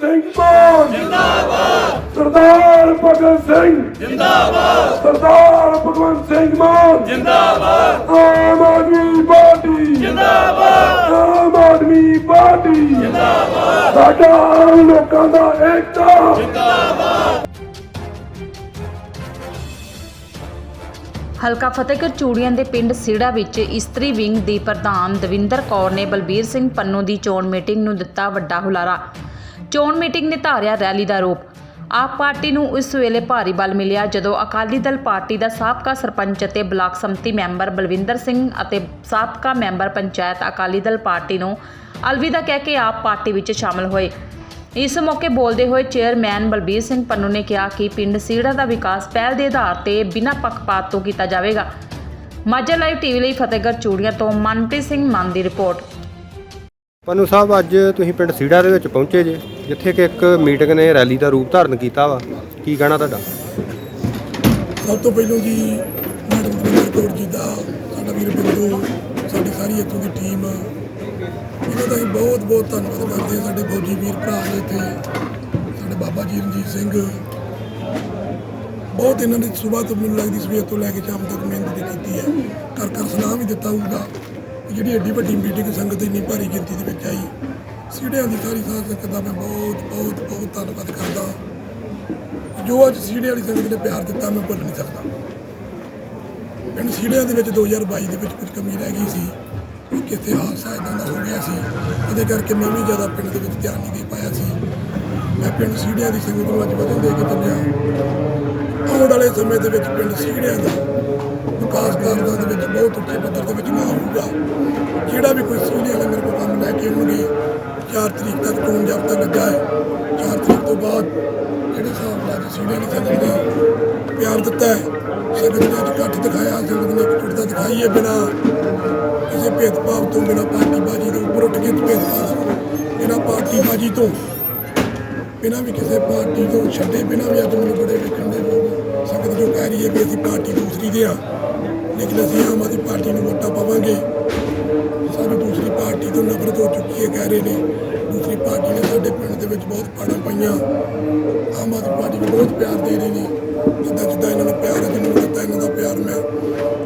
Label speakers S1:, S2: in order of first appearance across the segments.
S1: ਸਿੰਘ ਮਾਨ ਜਿੰਦਾਬਾਦ ਸਰਦਾਰ ਭਗਤ ਸਿੰਘ। ਜਿੰਦਾਬਾਦ ਸਰਦਾਰ ਭਗਵੰਤ ਸਿੰਘ ਮਾਨ। ਜਿੰਦਾਬਾਦ ਆਮ ਆਦਮੀ ਪਾਰਟੀ। ਜਿੰਦਾਬਾਦ ਆਮ ਆਦਮੀ ਪਾਰਟੀ। ਜਿੰਦਾਬਾਦ ਸਾਡਾ ਲੋਕਾਂ ਦਾ ਏਕਤਾ।
S2: ਹਲਕਾ ਫਤਿਹਗੜ੍ਹ ਚੂੜੀਆਂ ਦੇ ਪਿੰਡ ਸੀੜਾ ਵਿੱਚ ਇਸਤਰੀ ਵਿੰਗ ਦੀ ਪ੍ਰਧਾਨ ਦਵਿੰਦਰ ਕੌਰ ਨੇ ਬਲਬੀਰ ਸਿੰਘ ਪੰਨੂ ਦੀ ਚੋਣ ਮੀਟਿੰਗ ਨੂੰ ਦਿੱਤਾ ਵੱਡਾ ਹੁਲਾਰਾ। ਚੋਣ ਮੀਟਿੰਗ ਨੇ ਧਾਰਿਆ ਰੈਲੀ ਦਾ ਰੂਪ। ਆਪ ਪਾਰਟੀ ਨੂੰ ਇਸ ਵੇਲੇ ਭਾਰੀ ਬਲ ਮਿਲਿਆ ਜਦੋਂ ਅਕਾਲੀ ਦਲ ਪਾਰਟੀ ਦਾ ਸਾਬਕਾ ਸਰਪੰਚ ਅਤੇ ਬਲਾਕ ਸੰਮਤੀ ਮੈਂਬਰ ਬਲਵਿੰਦਰ ਸਿੰਘ ਅਤੇ ਸਾਬਕਾ ਮੈਂਬਰ ਪੰਚਾਇਤ ਅਕਾਲੀ ਦਲ ਪਾਰਟੀ ਨੂੰ ਅਲਵਿਦਾ ਕਹਿ ਕੇ ਆਪ ਪਾਰਟੀ ਵਿੱਚ ਸ਼ਾਮਲ ਹੋਏ। ਇਸ ਮੌਕੇ ਬੋਲਦੇ ਹੋਏ ਚੇਅਰਮੈਨ ਬਲਬੀਰ ਸਿੰਘ ਪੰਨੂ ਨੇ ਕਿਹਾ ਕਿ ਪਿੰਡ ਸੀੜਾ ਦਾ ਵਿਕਾਸ ਪਹਿਲ ਦੇ ਆਧਾਰ ਤੇ ਬਿਨਾਂ ਪੱਖਪਾਤ ਤੋਂ ਕੀਤਾ ਜਾਵੇਗਾ। ਮਾਝਾ ਲਾਈਵ ਟੀਵੀ ਲਈ ਫਤਿਹਗੜ੍ਹ ਚੂੜੀਆਂ ਤੋਂ ਮਨਪ੍ਰੀਤ ਸਿੰਘ ਮਾਨ ਦੀ ਰਿਪੋਰਟ।
S3: ਪਨੂ ਸਾਹਿਬ, ਅੱਜ ਤੁਸੀਂ ਪਿੰਡ ਸੀੜਾ ਦੇ ਵਿੱਚ ਪਹੁੰਚੇ ਜੇ, ਜਿੱਥੇ ਕਿ ਇੱਕ ਮੀਟਿੰਗ ਨੇ ਰੈਲੀ ਦਾ ਰੂਪ ਧਾਰਨ ਕੀਤਾ ਵਾ। ਕੀ ਕਹਿਣਾ ਤੁਹਾਡਾ?
S4: ਸਭ ਤੋਂ ਪਹਿਲਾਂ ਜੀ, ਮੈਡਮ ਦਵਿੰਦਰ ਕੌਰ ਜੀ ਦਾ ਸਾਡਾ ਵੀਰ ਬੰਦੂ, ਸਾਡੀ ਸਾਰੀ ਇੱਥੋਂ ਦੀ ਟੀਮ ਇਹਨਾਂ ਦਾ ਅਸੀਂ ਬਹੁਤ ਬਹੁਤ ਧੰਨਵਾਦ ਕਰਦੇ ਸਾਡੇ ਫੌਜੀ ਵੀਰ ਭਰਾ ਨੇ ਇੱਥੇ, ਸਾਡੇ ਬਾਬਾ ਜੀ ਰਣਜੀਤ ਸਿੰਘ। ਬਹੁਤ ਇਹਨਾਂ ਨੇ ਸਵੇਰ ਤੋਂ ਮੈਨੂੰ ਲੱਗਦੀ ਸਵੇਰ ਤੋਂ ਲੈ ਕੇ ਸ਼ਾਮ ਤੱਕ ਮਿਹਨਤ ਕੀਤੀ ਹੈ ਕਰ ਕਰ ਸਲਾਹ ਵੀ ਦਿੱਤਾ ਹੋਊਗਾ। ਜਿਹੜੀ ਐਡੀ ਵੱਡੀ ਮੀਟਿੰਗ ਸੰਗਤ ਇੰਨੀ ਭਾਰੀ ਗਿਣਤੀ ਦੇ ਵਿੱਚ ਆਈ, ਸੀੜਿਆਂ ਦੀ ਸਾਰੀ ਸੰਗਤ ਦਾ ਮੈਂ ਬਹੁਤ ਬਹੁਤ ਬਹੁਤ ਧੰਨਵਾਦ ਕਰਦਾ। ਜੋ ਅੱਜ ਸੀੜੇ ਵਾਲੀ ਸੰਗਤ ਨੇ ਪਿਆਰ ਦਿੱਤਾ, ਮੈਂ ਭੁੱਲ ਨਹੀਂ ਸਕਦਾ। ਪਿੰਡ ਸੀੜਿਆਂ ਦੇ ਵਿੱਚ 2022 ਦੇ ਵਿੱਚ ਕੁਝ ਕਮੀ ਰਹਿ ਗਈ ਸੀ ਕਿ ਕਿਤੇ ਹਾਦਸਾ ਇਦਾਂ ਦਾ ਹੋ ਗਿਆ ਸੀ, ਉਹਦੇ ਕਰਕੇ ਮੈਂ ਵੀ ਜ਼ਿਆਦਾ ਪਿੰਡ ਦੇ ਵਿੱਚ ਧਿਆਨ ਨਹੀਂ ਦੇ ਪਾਇਆ ਸੀ। ਮੈਂ ਪਿੰਡ ਸੀੜਿਆਂ ਦੀ ਸੰਗਤ ਨੂੰ ਅੱਜ ਵਧਣ ਦੇ ਕੇ ਚੱਲਿਆ। ਆਉਣ ਵਾਲੇ ਸਮੇਂ ਦੇ ਵਿੱਚ ਪਿੰਡ ਸੀੜਿਆਂ ਦਾ ਵਿਕਾਸ ਕਾਰਜਾਂ ਦੇ ਵਿੱਚ ਬਹੁਤ ਉੱਚੇ ਪੱਧਰ ਦੇ ਵਿੱਚ ਨਾ ਹੋਊਗਾ। ਜਿਹੜਾ ਵੀ ਕੋਈ ਸੀੜਿਆਂ ਵਾਲਾ ਮੇਰੇ ਕੋਲ ਕੰਮ ਲੈ ਕੇ ਆਉਣਗੇ 4 ਤਰੀਕ ਤੱਕ ਚੋਣ ਜਾਬਤਾ ਲੱਗਾ ਹੈ 4 ਤਰੀਕ ਤੋਂ ਬਾਅਦ ਜਿਹੜੇ ਹਿਸਾਬ ਨਾਲ ਸੀੜਿਆਂ ਦੀ ਸੰਗਤ ਨੇ ਪਿਆਰ ਦਿੱਤਾ ਹੈ ਸੰਗਤ ਨੇ ਅੱਜ ਇਕੱਠ ਦਿਖਾਇਆ ਸੰਗਤ ਨੇ ਇਕਜੁੱਟਤਾ ਦਿਖਾਈ ਹੈ ਬਿਨਾ ਕਿਸੇ ਭੇਦਭਾਵ ਤੋਂ, ਬਿਨਾ ਪਾਰਟੀ ਬਾਜੀ ਤੋਂ, ਉੱਪਰ ਉੱਠ ਕੇ ਭੇਦਭਾਵ ਬਿਨਾ ਪਾਰਟੀ ਬਾਜੀ ਤੋਂ, ਬਿਨਾ ਵੀ ਕਿਸੇ ਪਾਰਟੀ ਤੋਂ ਛੱਡੇ, ਬਿਨਾ ਵੀ ਅੱਜ ਮੈਨੂੰ ਬੜੇ ਵੇਖਣ ਦੇ ਲੋਕ ਸੰਗਤ ਜੋ ਅਸੀਂ ਪਾਰਟੀ ਦੂਸਰੀ ਦੇ ਆ। ਲੇਕਿਨ ਅਸੀਂ ਆਮ ਆਦਮੀ ਪਾਰਟੀ ਨੂੰ ਵੋਟਾਂ ਪਾਵਾਂਗੇ। ਸਾਨੂੰ ਦੂਸਰੀ ਪਾਰਟੀ ਤੋਂ ਨਫ਼ਰਤ ਹੋ ਚੁੱਕੀ ਹੈ, ਕਹਿ ਰਹੇ ਨੇ। ਦੂਸਰੀ ਪਾਰਟੀ ਨੇ ਸਾਡੇ ਪਿੰਡ ਦੇ ਵਿੱਚ ਬਹੁਤ ਪਾੜਾਂ ਪਾਈਆਂ। ਆਮ ਆਦਮੀ ਪਾਰਟੀ ਨੂੰ ਬਹੁਤ ਪਿਆਰ ਦੇ ਰਹੇ ਨੇ। ਜਿੱਦਾਂ ਜਿੱਦਾਂ ਇਹਨਾਂ ਨੂੰ ਪਿਆਰ ਹੈ ਜਿਹਨੂੰ ਦਿੱਤਾ ਇਹਨਾਂ ਦਾ ਪਿਆਰ ਮੈਂ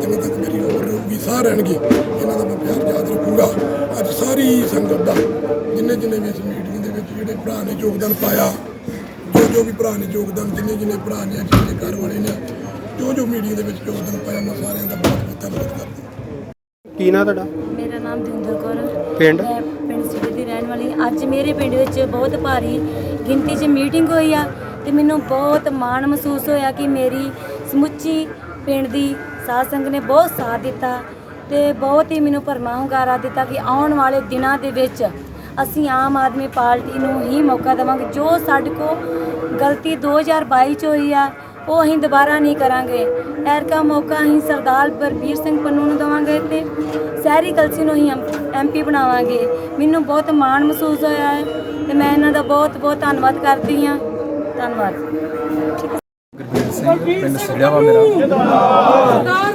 S4: ਜਿਵੇਂ ਤੱਕ ਮੇਰੀ ਉਮਰ ਰਹੂਗੀ, ਸਾਹ ਰਹਿਣਗੇ, ਇਹਨਾਂ ਦਾ ਮੈਂ ਪਿਆਰ ਯਾਦ ਰੱਖੂੰਗਾ। ਅੱਜ ਸਾਰੀ ਸੰਗਤ ਦਾ, ਜਿੰਨੇ ਜਿੰਨੇ ਵੀ ਇਸ ਮੀਟਿੰਗ ਦੇ ਵਿੱਚ ਜਿਹੜੇ ਭਰਾ ਨੇ ਯੋਗਦਾਨ ਪਾਇਆ, ਜੋ ਜੋ ਵੀ ਭਰਾ ਨੇ ਯੋਗਦਾਨ, ਜਿੰਨੇ ਜਿੰਨੇ ਭਰਾ ਨੇ ਅੱਜ ਜਿਹੜੇ ਘਰ ਵਾਲੇ ਜੋ ਮੀਟਿੰਗ ਦੇ ਵਿੱਚ ਯੋਗਦਾਨ ਪਾਇਆ ਮੈਂ ਸਾਰਿਆਂ ਦਾ ਬਹੁਤ ਬਹੁਤ ਧੰਨਵਾਦ ਕਰਦਾ
S3: ਕੀ ਨਾਂ ਤੁਹਾਡਾ
S5: ਮੇਰਾ ਨਾਮ ਦਿੰਦਰ ਕੌਰ ਹੈ।
S3: ਪਿੰਡ?
S5: ਮੈਂ ਪਿੰਡ ਸਿਟੀ ਦੀ ਰਹਿਣ ਵਾਲੀ ਹਾਂ। ਅੱਜ ਮੇਰੇ ਪਿੰਡ ਵਿੱਚ ਬਹੁਤ ਭਾਰੀ ਗਿਣਤੀ 'ਚ ਮੀਟਿੰਗ ਹੋਈ ਆ ਤੇ ਮੈਨੂੰ ਬਹੁਤ ਮਾਣ ਮਹਿਸੂਸ ਹੋਇਆ ਕਿ ਮੇਰੀ ਸਮੁੱਚੀ ਪਿੰਡ ਦੀ ਸਾਧ ਸੰਗਤ ਨੇ ਬਹੁਤ ਸਾਥ ਦਿੱਤਾ ਤੇ ਬਹੁਤ ਹੀ ਮੈਨੂੰ ਭਰਮਾ ਹੁੰਗਾਰਾ ਦਿੱਤਾ ਕਿ ਆਉਣ ਵਾਲੇ ਦਿਨਾਂ ਦੇ ਵਿੱਚ ਅਸੀਂ ਆਮ ਆਦਮੀ ਪਾਰਟੀ ਨੂੰ ਹੀ ਮੌਕਾ ਦੇਵਾਂਗੇ ਜੋ ਸਾਡੇ ਕੋ ਗਲਤੀ 2022 ਚ ਹੋਈ ਆ ਉਹ ਅਸੀਂ ਦੁਬਾਰਾ ਨਹੀਂ ਕਰਾਂਗੇ। ਐਰਕਾ ਮੌਕਾ ਅਸੀਂ ਸਰਦਾਰ ਬਲਬੀਰ ਸਿੰਘ ਪੰਨੂ ਨੂੰ ਦੇਵਾਂਗੇ ਤੇ ਸਹਿਰੀ ਕਲਸੀ ਨੂੰ ਹੀ ਐਮਪੀ ਬਣਾਵਾਂਗੇ। ਮੈਨੂੰ ਬਹੁਤ ਮਾਣ ਮਹਿਸੂਸ ਹੋਇਆ ਹੈ ਤੇ ਮੈਂ ਇਹਨਾਂ ਦਾ ਬਹੁਤ ਬਹੁਤ ਧੰਨਵਾਦ ਕਰਦੀ ਹਾਂ। ਧੰਨਵਾਦ।
S6: ਗੁਰਬੀਰ ਸਿੰਘ ਪਿੰਡ ਸਿੜਿਆ ਵਾ ਮੇਰਾ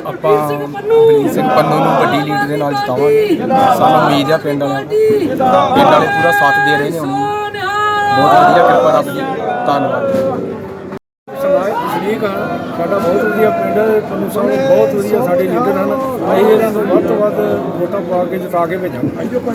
S6: ਆਪਾਂ ਬਲੀਰ ਸਿੰਘ ਪੰਨੂ ਨੂੰ ਵੱਡੀ ਲੀਡ ਦੇ ਨਾਲ ਜਿਤਾਵਾਂਗੇ। ਸਾਨੂੰ ਉਮੀਦ ਆ ਪਿੰਡ ਵਾਲਿਆਂ ਤੋਂ। ਪਿੰਡ ਵਾਲੇ ਪੂਰਾ ਸਾਥ ਦੇ ਰਹੇ ਨੇ। ਹੁਣ ਵੀ। ਬਹੁਤ ਵਧੀਆ ਕਿਰਪਾ ਰੱਬ ਦੀ। ਧੰਨਵਾਦ।
S7: ਠੀਕ ਹਨ ਸਾਡਾ ਬਹੁਤ ਵਧੀਆ ਪਿੰਡ ਹੈ। ਪੰਨੂ ਸਾਹਿਬ ਬਹੁਤ ਵਧੀਆ ਸਾਡੇ ਲੀਡਰ ਹਨ। ਅਸੀਂ ਇਹਨਾਂ ਨੂੰ ਵੱਧ ਤੋਂ ਵੱਧ ਵੋਟਾਂ ਪਾ ਕੇ ਜਿਤਾ ਕੇ ਭੇਜਾਂਗੇ।